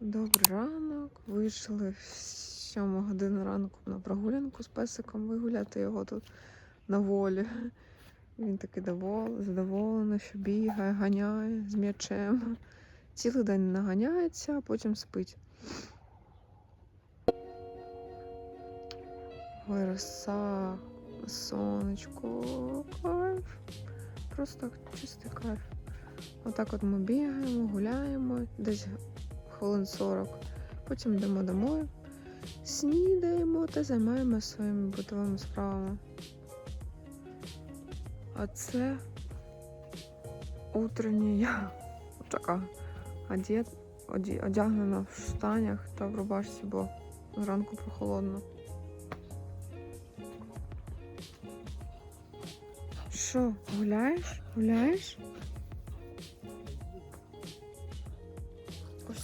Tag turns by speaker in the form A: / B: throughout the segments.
A: Добрий ранок. Вийшли в 7 годину ранку на прогулянку з песиком вигуляти його тут на волі. Він такий довол- задоволений, що бігає, ганяє з м'ячем. Цілий день наганяється, а потім спить. Ой, сонечко, кайф. Просто чистий кайф. Отак от ми бігаємо, гуляємо, десь хвилин 40. Потім йдемо домой, снідаємо та займаємося своїми битовими справами. А це утрення я така оді, одягнена в штанях та в рубашці, бо зранку прохолодно. Що, гуляєш? Гуляєш?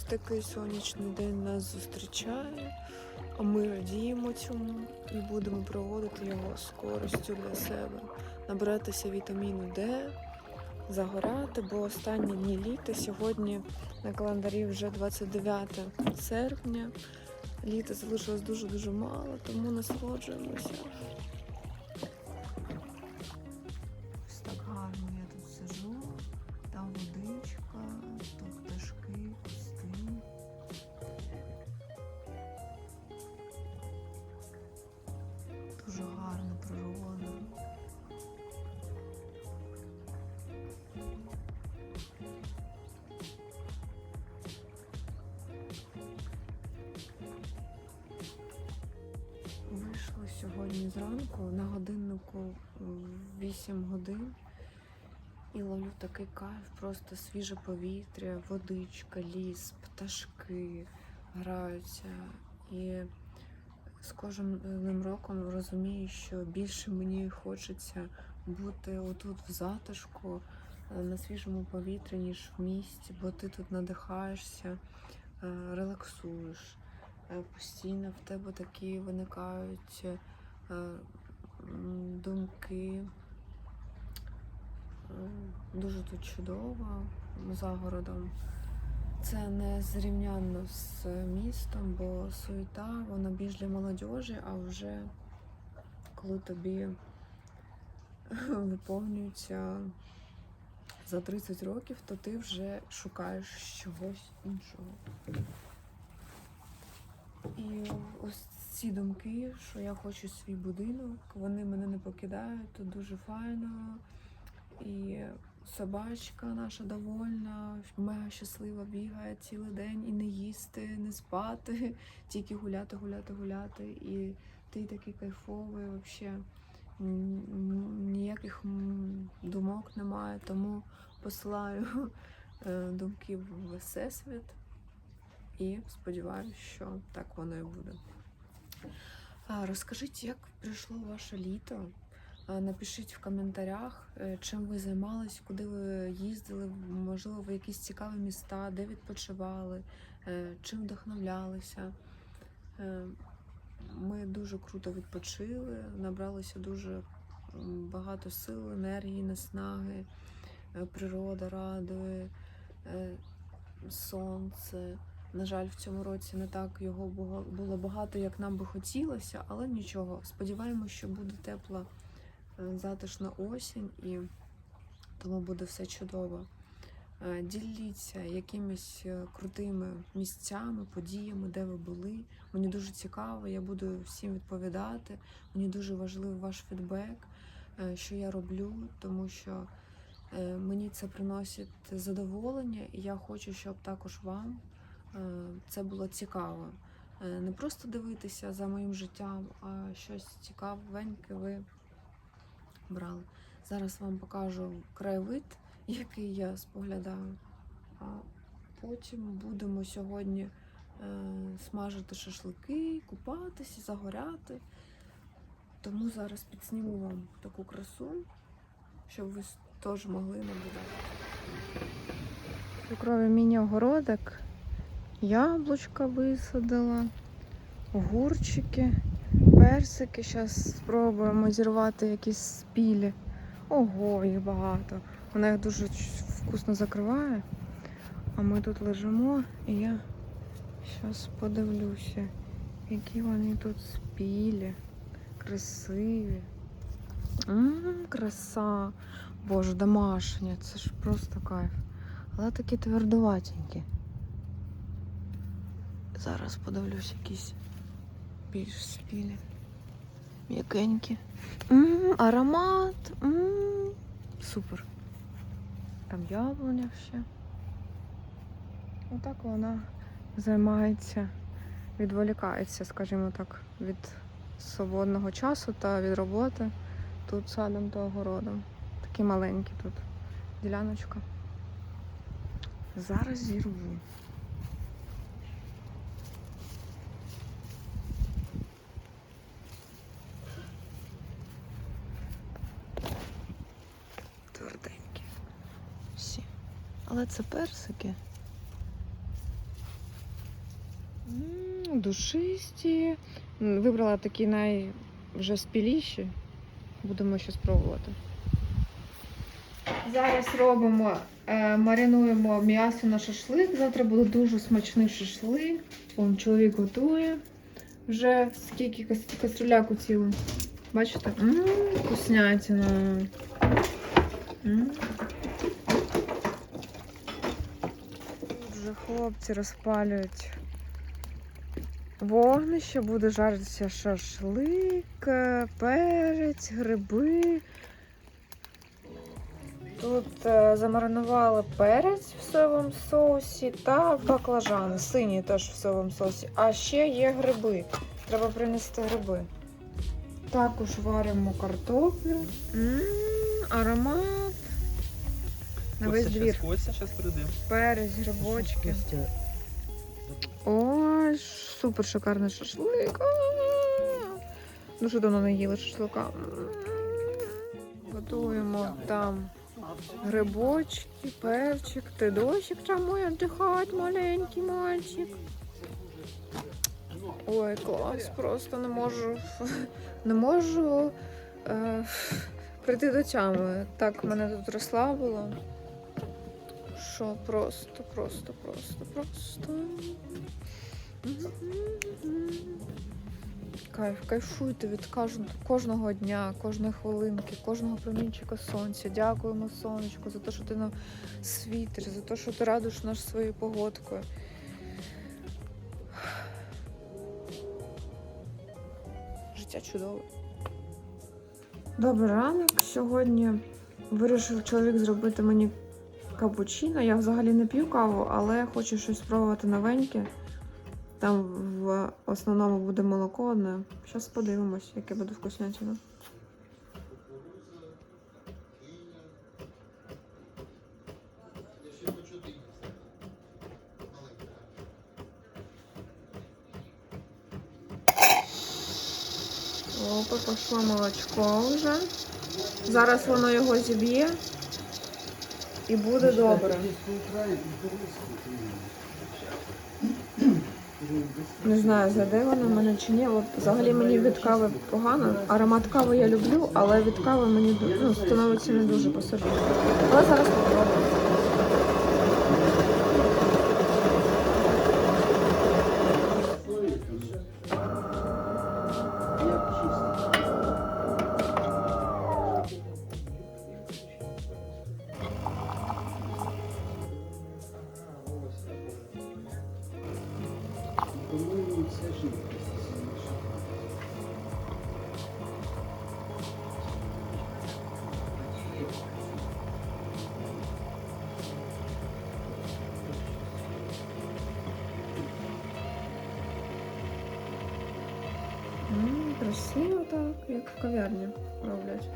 A: Ось такий сонячний день нас зустрічає, а ми радіємо цьому і будемо проводити його з для себе, набратися вітаміну Д, загорати, бо останні дні літа сьогодні на календарі вже 29 серпня. Літа залишилось дуже-дуже мало, тому насолоджуємося. Дуже гарна природа. Вийшла сьогодні зранку на годиннику 8 годин і ловлю такий кайф, просто свіже повітря, водичка, ліс, пташки граються. І з кожним роком розумію, що більше мені хочеться бути отут в затишку, е, на свіжому повітрі, ніж в місті, бо ти тут надихаєшся, е, релаксуєш. Е, Постійно в тебе такі виникають е, думки. Е, Дуже тут чудово за городом. Це не зрівнянно з містом, бо суета, вона більш для молодіжі, а вже коли тобі виповнюється за 30 років, то ти вже шукаєш чогось іншого. І ось ці думки, що я хочу свій будинок, вони мене не покидають, тут дуже файно. І собачка наша довольна, мега щаслива, бігає цілий день і не їсти, не спати, тільки гуляти, гуляти, гуляти. І ти такий кайфовий, взагалі ніяких думок немає, тому посилаю е, думки в всесвіт і сподіваюся, що так воно і буде. Розкажіть, як пройшло ваше літо? А, Напишіть в коментарях, е, чим ви займались, куди ви їздили, можливо, в якісь цікаві міста, де відпочивали, е, чим вдохновлялися. Е, Ми дуже круто відпочили, набралося дуже багато сил, енергії, наснаги, Е, природа радує, е, сонце. На жаль, в цьому році не так його було багато, як нам би хотілося, але нічого. Сподіваємося, що буде тепла, е, затишна осінь і тому буде все чудово. Е, Діліться якимись е, крутими місцями, подіями, де ви були. Мені дуже цікаво, я буду всім відповідати. Мені дуже важливий ваш фідбек, е, що я роблю, тому що е, мені це приносить задоволення, і я хочу, щоб також вам е, це було цікаво. Е, Не просто дивитися за моїм життям, а щось цікавеньке ви брали. Зараз вам покажу краєвид, який я споглядаю. А потім будемо сьогодні е, смажити шашлики, купатися, загоряти. Тому зараз підсніму вам таку красу, щоб ви теж могли наблюдати. Цукровий міні-огородок. Яблучка висадила, огурчики, персики. Зараз спробуємо зірвати якісь спілі. Ого, їх багато. Вона їх дуже вкусно закриває. А ми тут лежимо і я Зараз подивлюся, які вони тут спілі, красиві. Ммм, краса. Боже, домашня, це ж просто кайф. Але такі твердуватенькі. Зараз подивлюсь якісь більш спілі. М'якенькі. Аромат. Ммм, супер. Там яблуня ще. Отак вона займається, відволікається, скажімо так, від свободного часу та від роботи тут садом та огородом. Такі маленькі тут діляночка. Зараз зірву. Тверденькі. Всі. Але це персики. М, Душисті. Вибрала такі най вже спіліші. Будемо ще спробувати. Зараз робимо, е, маринуємо м'ясо на шашлик. Завтра буде дуже смачний шашлик. Он чоловік готує. Вже скільки кас- кастрюляку цілу. Бачите? Ммм, вкуснятина. М. Тут вже хлопці розпалюють вогнище, буде жаритися шашлик, е, перець, гриби. Тут е, замаринували перець в соєвому соусі та баклажани. Сині теж в соєвому соусі. А ще є гриби. Треба принести гриби. Також варимо картоплю. М, аромат. На весь
B: Костя
A: двір.
B: Костя зараз прийде.
A: Перець, грибочки. Ой, супер шикарний шашлик. Дуже давно не їли шашлика. Готуємо там грибочки, перчик. Ти дощик чому віддихати, маленький мальчик. Ой, клас, просто не можу. Не можу е, прийти до тями. Так мене тут розслабило. Що просто, просто, просто, просто. Кайф, кайфуйте від кожного, дня, кожної хвилинки, кожного промінчика сонця. Дякуємо сонечку за те, що ти нам світиш, за те, що ти радуєш нас своєю погодкою. Життя чудове. Добрий ранок. Сьогодні вирішив чоловік зробити мені капучино. Я взагалі не п'ю каву, але хочу щось спробувати новеньке. Там в основному буде молоко одне. Зараз подивимось, яке буде вкуснятина. Опа, пішло молочко вже. Зараз воно його зіб'є і буде добре. Не знаю, зайде вона мене чи ні. От взагалі мені від кави погано. Аромат кави я люблю, але від кави мені ну, становиться не дуже по собі. Але зараз попробуємо. Красиво так, як в кав'ярні роблять.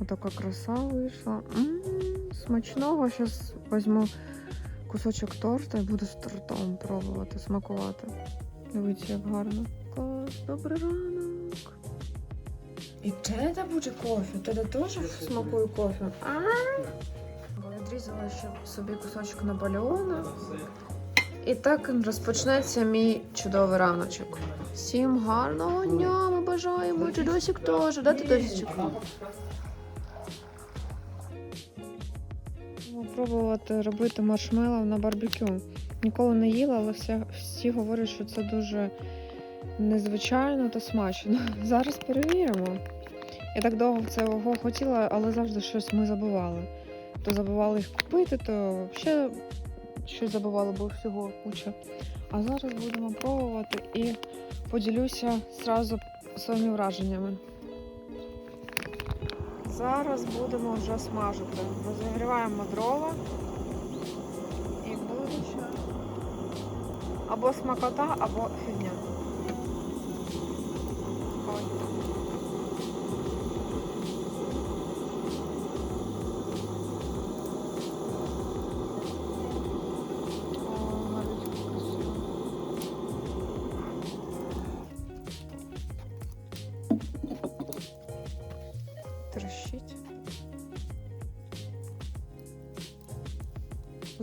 A: Отака краса вийшла. М, Смачного. Зараз візьму кусочок торта і буду з тортом пробувати, смакувати. Дивіться, як гарно. Клас, добрий ранок. І теда буде кофе. Теда теж смакує кофе. А? Відрізала ще собі кусочок Наполеона. І так розпочнеться мій чудовий раночок. Всім гарного дня ми бажаємо. Чи досік теж, да, ти Спробувати робити маршмеллоу на барбекю. Ніколи не їла, але всі, всі говорять, що це дуже незвичайно та смачно. Зараз перевіримо. Я так довго цього хотіла, але завжди щось ми забували. То забували їх купити, то ще щось забували, бо всього куча. А зараз будемо пробувати і поділюся зразу своїми враженнями. Зараз будемо вже смажити. Розігріваємо дрова і буде або смакота, або фігня.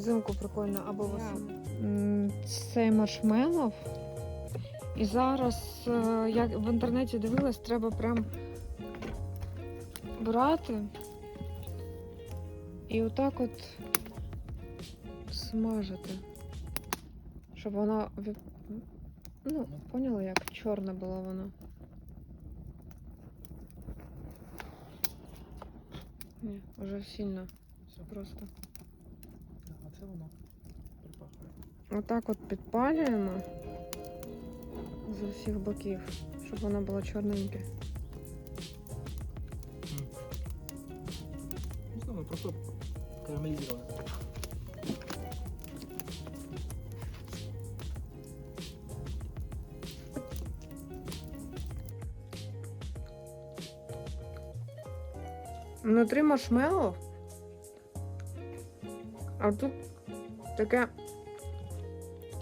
A: Взимку прикольно або восени. Цей маршмеллоу. І зараз, е, як в інтернеті дивилась, треба прям брати і отак от смажити. Щоб вона ну, поняла, як чорна була вона. Ні, вже сильно
B: Все,
A: просто.
B: Це воно припахує.
A: Отак от підпалюємо з усіх боків, щоб вона була чорненька.
B: Не знаю, просто карамелизировано.
A: Внутрі маршмеллоу, а тут таке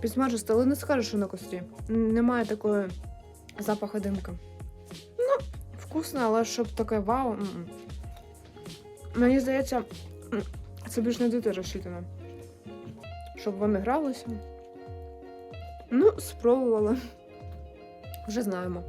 A: підсмажисте, але не скажеш, що на кострі. Немає такої запаху димка. Ну, вкусно, але щоб таке вау. Мені здається, це більш на діти розчитано. Щоб вони гралися. Ну, спробували. Вже знаємо.